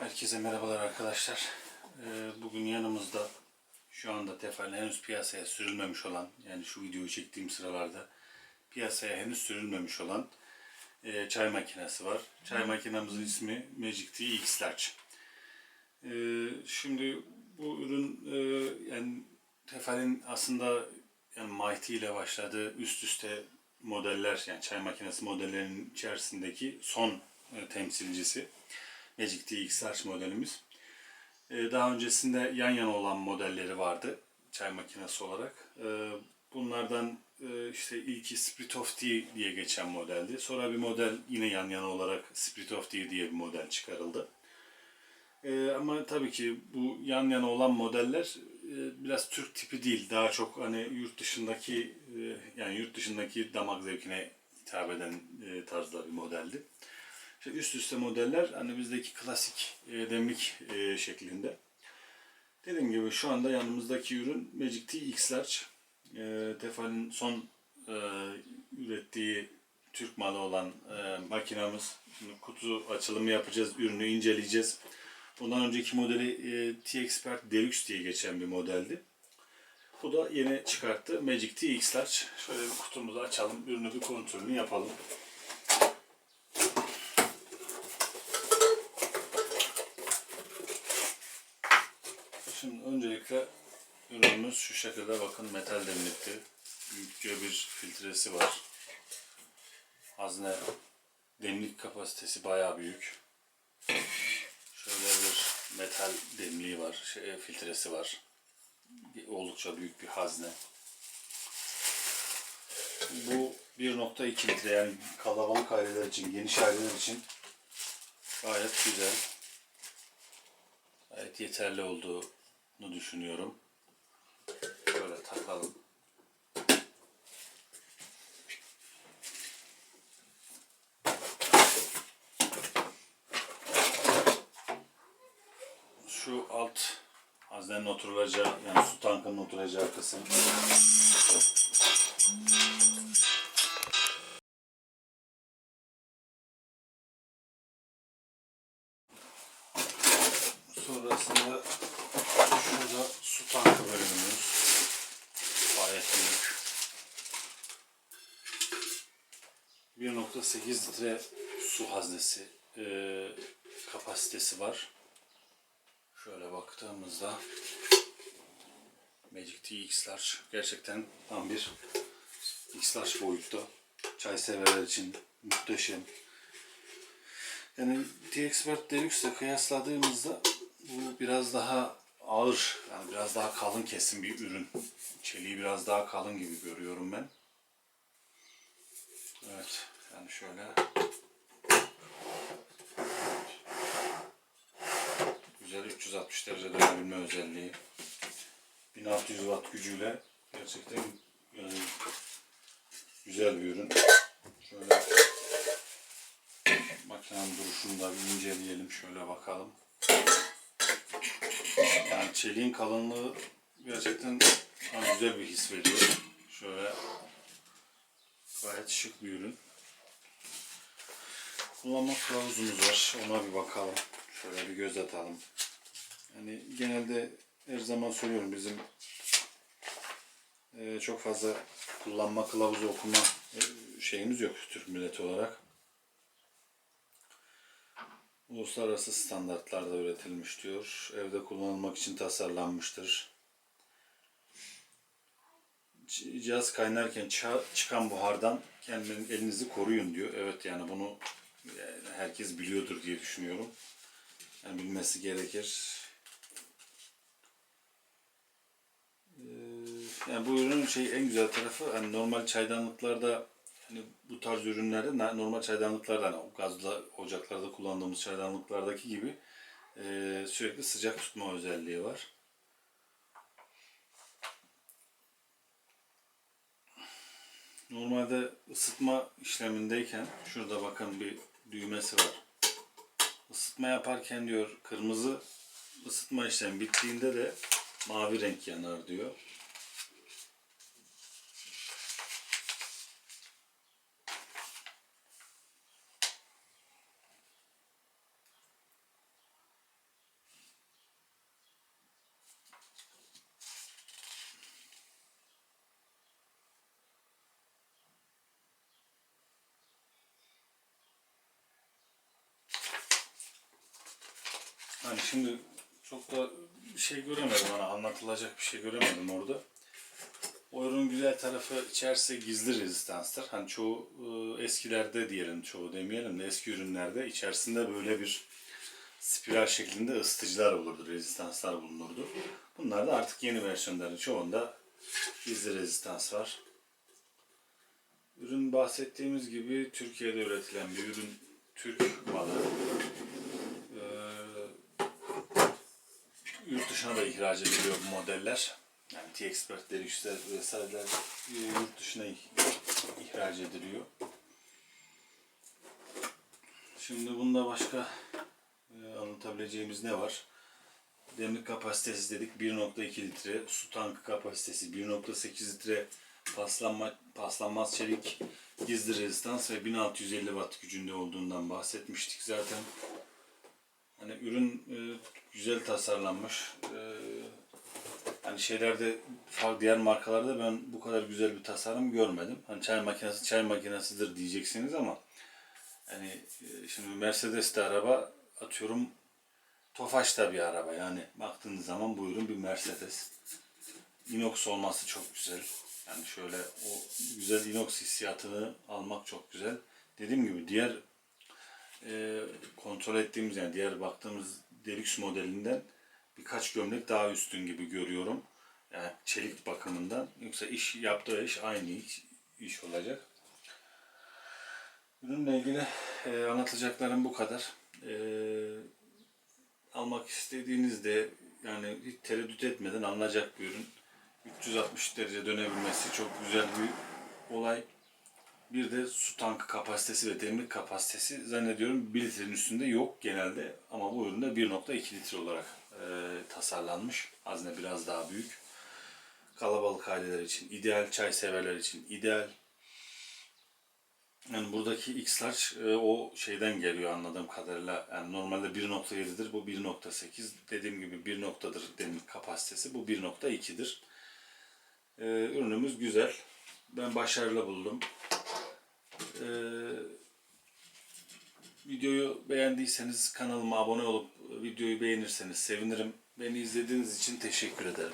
Herkese merhabalar arkadaşlar. Ee, Bugün yanımızda şu anda Tefal henüz piyasaya sürülmemiş olan yani şu videoyu çektiğim sıralarda piyasaya henüz sürülmemiş olan e, çay makinesi var. Çay makinemizin ismi Magic Tea X Large. Ee, Şimdi bu ürün e, yani Tefal'in aslında yani Mighty ile başladığı üst üste modeller yani çay makinesi modellerinin içerisindeki son e, temsilcisi. Tea X-Large modelimiz. Ee, Daha öncesinde yan yana olan modelleri vardı çay makinesi olarak. Ee, Bunlardan e, işte ilki Spirit of Tea diye geçen modeldi. Sonra bir model yine yan yana olarak Spirit of Tea diye bir model çıkarıldı. Ee, ama tabii ki bu yan yana olan modeller e, biraz Türk tipi değil. Daha çok hani yurt dışındaki e, yani yurt dışındaki damak zevkine hitap eden tarzda bir modeldi. İşte üst üste modeller hani bizdeki klasik e, demlik e, şeklinde. Dediğim gibi şu anda yanımızdaki ürün Magic Tea X Large. E, Tefal'in son e, ürettiği Türk malı olan e, makinamız. Şimdi kutu açılımı yapacağız, ürünü inceleyeceğiz. Bundan önceki modeli e, T-Expert Deluxe diye geçen bir modeldi. Bu da yeni çıkarttı Magic Tea X Large. Şöyle bir kutumuzu açalım, ürünü bir kontrolünü yapalım. Öncelikle ürünümüz şu şekilde bakın metal demlikti. Büyükçe bir filtresi var. Hazne demlik kapasitesi bayağı büyük. Şöyle bir metal demliği var, şey, filtresi var. Oldukça büyük bir hazne. Bu 1.2 litre yani kalabalık aileler için, geniş aileler için gayet güzel. Gayet yeterli olduğunu düşünüyorum. Böyle takalım. Şu alt haznenin oturulacağı yani su tankının oturacağı kısım. Sonrasında şurada su tankı bölümümüz. Gayet büyük. 1.8 litre su haznesi e, kapasitesi var. Şöyle baktığımızda Magic Tea X Large gerçekten tam bir X Large boyutta. Çay severler için muhteşem. Yani T-Expert Deluxe ile kıyasladığımızda bu biraz daha ağır, yani biraz daha kalın kesim bir ürün. Çeliği biraz daha kalın gibi görüyorum ben. Evet, yani şöyle güzel 360 derece dönebilme özelliği. 1600 watt gücüyle gerçekten yani güzel bir ürün. Şöyle makinenin duruşunu da bir inceleyelim şöyle bakalım. Yani çeliğin kalınlığı gerçekten güzel bir his veriyor. Şöyle gayet şık bir ürün. Kullanma kılavuzumuz var. Ona bir bakalım. Şöyle bir göz atalım. Yani genelde her zaman söylüyorum bizim e, çok fazla kullanma kılavuzu okuma e, şeyimiz yok Türk milleti olarak. Uluslararası standartlarda üretilmiş diyor. Evde kullanılmak için tasarlanmıştır. Cihaz kaynarken çıkan buhardan kendiniz elinizi koruyun diyor. Evet yani bunu herkes biliyordur diye düşünüyorum. Yani bilmesi gerekir. Ee, Yani bu ürünün şey en güzel tarafı hani normal çaydanlıklarda hani bu tarz ürünlerde normal çaydanlıklarda hani gazlı ocaklarda kullandığımız çaydanlıklardaki gibi e, sürekli sıcak tutma özelliği var. Normalde ısıtma işlemindeyken şurada bakın bir düğmesi var. Isıtma yaparken diyor kırmızı ısıtma işlemi bittiğinde de mavi renk yanar diyor. Hani şimdi çok da bir şey göremedim hani anlatılacak bir şey göremedim orada. O ürünün güzel tarafı içerisi gizli rezistanstır. Hani çoğu e, eskilerde diyelim çoğu demeyelim de eski ürünlerde içerisinde böyle bir spiral şeklinde ısıtıcılar olurdu, rezistanslar bulunurdu. Bunlar da artık yeni versiyonların çoğunda gizli rezistans var. Ürün bahsettiğimiz gibi Türkiye'de üretilen bir ürün Türk malı. Ee, yurt dışına da ihraç ediliyor bu modeller. Yani T-Expert, Deluxe'ler vesaireler e, yurt dışına ih- ihraç ediliyor. Şimdi bunda başka e, anlatabileceğimiz ne var? Demlik kapasitesi dedik 1.2 litre, su tankı kapasitesi 1.8 litre, paslanma, paslanmaz çelik, gizli rezistans ve 1650 watt gücünde olduğundan bahsetmiştik zaten. Hani ürün e, güzel tasarlanmış. E, hani şeylerde diğer markalarda ben bu kadar güzel bir tasarım görmedim. Hani çay makinesi çay makinesidir diyeceksiniz ama hani e, şimdi Mercedes'te araba atıyorum Tofaş da bir araba yani baktığınız zaman bu ürün bir Mercedes. Inox olması çok güzel. Yani şöyle o güzel inox hissiyatını almak çok güzel. Dediğim gibi diğer e, kontrol ettiğimiz yani diğer baktığımız Deluxe modelinden birkaç gömlek daha üstün gibi görüyorum. Yani çelik bakımından. Yoksa iş yaptığı iş aynı iş, iş olacak. Ürünle ilgili e, anlatacaklarım bu kadar. E, almak istediğinizde yani hiç tereddüt etmeden alınacak bir ürün. 360 derece dönebilmesi çok güzel bir olay. Bir de su tankı kapasitesi ve demlik kapasitesi zannediyorum 1 litrenin üstünde yok genelde. Ama bu üründe 1.2 litre olarak e, tasarlanmış. Hazne biraz daha büyük. Kalabalık aileler için, ideal çay severler için ideal. Yani buradaki X-Large e, o şeyden geliyor anladığım kadarıyla. Yani normalde 1.7'dir, bu 1.8. Dediğim gibi 1 noktadır demlik kapasitesi, bu 1.2'dir. E, ürünümüz güzel. Ben başarılı buldum. E, videoyu beğendiyseniz kanalıma abone olup videoyu beğenirseniz sevinirim. Beni izlediğiniz için teşekkür ederim.